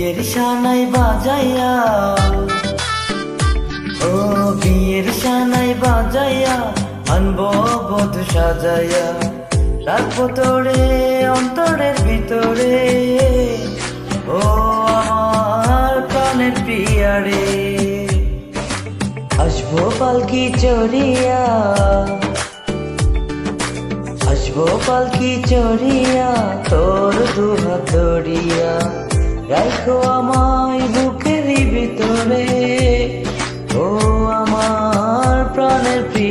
বিয়ের সানাই বাজাইয়া। ও বিয়ের সানাই বাজাইয়া, আনব বধু সাজাইয়া। রাখব তোরে অন্তরের ভিতরে, ও আমার প্রাণের পিয়ারে। আসব পালকি চড়িয়া, আসব পালকি চড়িয়া, তোর দুহাত ধরিয়া। রাখো আমায় বুকের ভিতরে। ও আমার প্রাণের প্রিয়